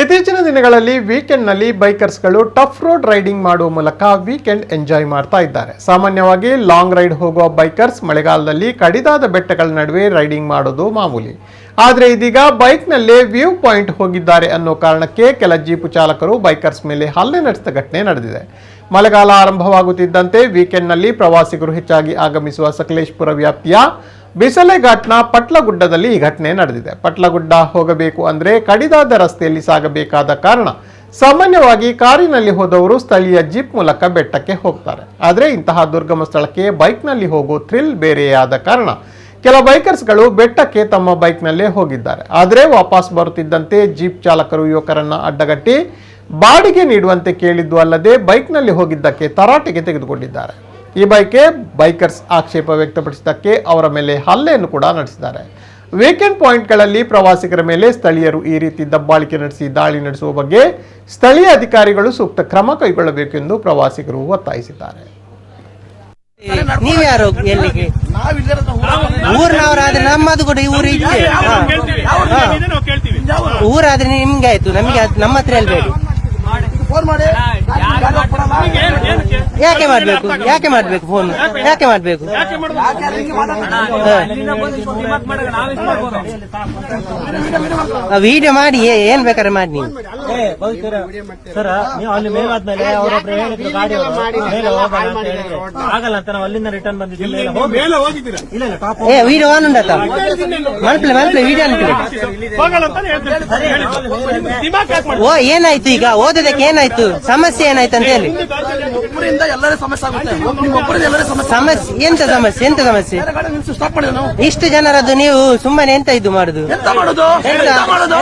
ಇತ್ತೀಚಿನ ದಿನಗಳಲ್ಲಿ ವೀಕೆಂಡ್ನಲ್ಲಿ ಬೈಕರ್ಸ್ಗಳು ಟಫ್ ರೋಡ್ ರೈಡಿಂಗ್ ಮಾಡುವ ಮೂಲಕ ವೀಕೆಂಡ್ ಎಂಜಾಯ್ ಮಾಡ್ತಾ ಇದ್ದಾರೆ. ಸಾಮಾನ್ಯವಾಗಿ ಲಾಂಗ್ ರೈಡ್ ಹೋಗುವ ಬೈಕರ್ಸ್ ಮಳೆಗಾಲದಲ್ಲಿ ಕಡಿದಾದ ಬೆಟ್ಟಗಳ ನಡುವೆ ರೈಡಿಂಗ್ ಮಾಡೋದು ಮಾಮೂಲಿ. ಆದರೆ ಇದೀಗ ಬೈಕ್ನಲ್ಲೇ ವ್ಯೂ ಪಾಯಿಂಟ್ ಹೋಗಿದ್ದಾರೆ ಅನ್ನೋ ಕಾರಣಕ್ಕೆ ಕೆಲ ಜೀಪು ಚಾಲಕರು ಬೈಕರ್ಸ್ ಮೇಲೆ ಹಲ್ಲೆ ನಡೆಸಿದ ಘಟನೆ ನಡೆದಿದೆ. ಮಳೆಗಾಲ ಆರಂಭವಾಗುತ್ತಿದ್ದಂತೆ ವೀಕೆಂಡ್ನಲ್ಲಿ ಪ್ರವಾಸಿಗರು ಹೆಚ್ಚಾಗಿ ಆಗಮಿಸುವ ಸಕಲೇಶ್ಪುರ ವ್ಯಾಪ್ತಿಯ ಬಿಸಲೆ ಘಾಟ್ನ ಪಟ್ಲಗುಡ್ಡದಲ್ಲಿ ಈ ಘಟನೆ ನಡೆದಿದೆ. ಪಟ್ಲಗುಡ್ಡ ಹೋಗಬೇಕು ಅಂದ್ರೆ ಕಡಿದಾದ ರಸ್ತೆಯಲ್ಲಿ ಸಾಗಬೇಕಾದ ಕಾರಣ ಸಾಮಾನ್ಯವಾಗಿ ಕಾರಿನಲ್ಲಿ ಹೋದವರು ಸ್ಥಳೀಯ ಜೀಪ್ ಮೂಲಕ ಬೆಟ್ಟಕ್ಕೆ ಹೋಗ್ತಾರೆ. ಆದರೆ ಇಂತಹ ದುರ್ಗಮ ಸ್ಥಳಕ್ಕೆ ಬೈಕ್ನಲ್ಲಿ ಹೋಗೋ ಥ್ರಿಲ್ ಬೇರೆಯಾದ ಕಾರಣ ಕೆಲ ಬೈಕರ್ಸ್ಗಳು ಬೆಟ್ಟಕ್ಕೆ ತಮ್ಮ ಬೈಕ್ನಲ್ಲೇ ಹೋಗಿದ್ದಾರೆ. ಆದರೆ ವಾಪಸ್ ಬರುತ್ತಿದ್ದಂತೆ ಜೀಪ್ ಚಾಲಕರು ಯುವಕರನ್ನು ಅಡ್ಡಗಟ್ಟಿ, ಬಾಡಿಗೆ ನೀಡುವಂತೆ ಕೇಳಿದ್ದು ಅಲ್ಲದೆ ಬೈಕ್ನಲ್ಲಿ ಹೋಗಿದ್ದಕ್ಕೆ ತರಾಟೆಗೆ ತೆಗೆದುಕೊಂಡಿದ್ದಾರೆ. ಈ ಬಗ್ಗೆ ಬೈಕರ್ಸ್ ಆಕ್ಷೇಪ ವ್ಯಕ್ತಪಡಿಸಿದ್ದಕ್ಕೆ ಅವರ ಮೇಲೆ ಹಲ್ಲೆಯನ್ನು ಕೂಡ ನಡೆಸಿದ್ದಾರೆ. ವೀಕೆಂಡ್ ಪಾಯಿಂಟ್ಗಳಲ್ಲಿ ಪ್ರವಾಸಿಗರ ಮೇಲೆ ಸ್ಥಳೀಯರು ಈ ರೀತಿ ದಬ್ಬಾಳಿಕೆ ನಡೆಸಿ ದಾಳಿ ನಡೆಸುವ ಬಗ್ಗೆ ಸ್ಥಳೀಯ ಅಧಿಕಾರಿಗಳು ಸೂಕ್ತ ಕ್ರಮ ಕೈಗೊಳ್ಳಬೇಕೆಂದು ಪ್ರವಾಸಿಗರು ಒತ್ತಾಯಿಸಿದ್ದಾರೆ. ನೀವ್ಯಾರು ಎಲ್ಲಿಗೆ? ಊರಿನವರಾದ್ರೆ ನಮ್ಮದು ಕೂಡ ಈ ಊರು ಊರಾದ್ರೆ ನಿಮ್ಗೆ ಆಯ್ತು ನಮಗೆ ಆಯ್ತು, ನಮ್ಮ ಹತ್ರ ಹೇಳ್ಬೇಡಿ. ಫೋನ್ ಮಾಡಿ. ಯಾಕೆ ಮಾಡ್ಬೇಕು? ಯಾಕೆ ಮಾಡ್ಬೇಕು ಫೋನ್ ಯಾಕೆ ಮಾಡ್ಬೇಕು? ವಿಡಿಯೋ ಮಾಡಿ ಏ- ಏನ್ ಬೇಕಾದ್ರೆ ಮಾಡಿ ನೀವು? ಸರ್ ನೀವು ಅಲ್ಲಿ ಮೇಲೆ ಆದ್ಮೇಲೆ ಅವರೊಬ್ರು ಹೇಳಿದ್ರು ಗಾಡಿ ಮೇಲೆ ಹೋಗೋಣ ಅಂತ ಹೇಳಿದ್ರು. ಆಗಲ್ಲ ಅಂತ ನಾವು ಅಲ್ಲಿಂದ ರಿಟರ್ನ್ ಬಂದಿದ್ದೀವಿ ಇಲ್ಲ ಇಲ್ಲ ಟಾಪ್ ಏ ವಿಡಿಯೋ ಆನ್ ಉಂಡತ್ತ ಮಲ್ಪಲೆ ಮಲ್ಪಲೆ ವಿಡಿಯೋ ಅನ್ಕೊಳ್ಳಿ ಓ ಏನಾಯ್ತು ಈಗ? ಓದೋದಕ್ಕೆ ಏನಾಯ್ತು? ಸಮಸ್ಯೆ ಏನಾಯ್ತು ಅಂತ ಹೇಳಿ. ಎಲ್ಲರೂ ಸಮಸ್ಯೆ ಆಗುತ್ತೆ. ನಿಮ್ಮೊಬ್ಬರಿಂದ ಎಲ್ಲರೂ ಸಮಸ್ಯೆ ಸಮಸ್ಯೆ ಎಂತ ಸಮಸ್ಯೆ ಎಂತ ಸಮಸ್ಯೆ? ಬೇರೆ ಗಾಡಿ ಸ್ಟಾಪ್ ಮಾಡಿದ ನಾವು. ಇಷ್ಟು ಜನರದ್ದು ನೀವು ಸುಮ್ಮನೆ ಎಂತ ಇದು ಮಾಡುದು? ಎಂತ ಮಾಡುದು? ಎಂತ? ಎಂತ ಮಾಡೋದು?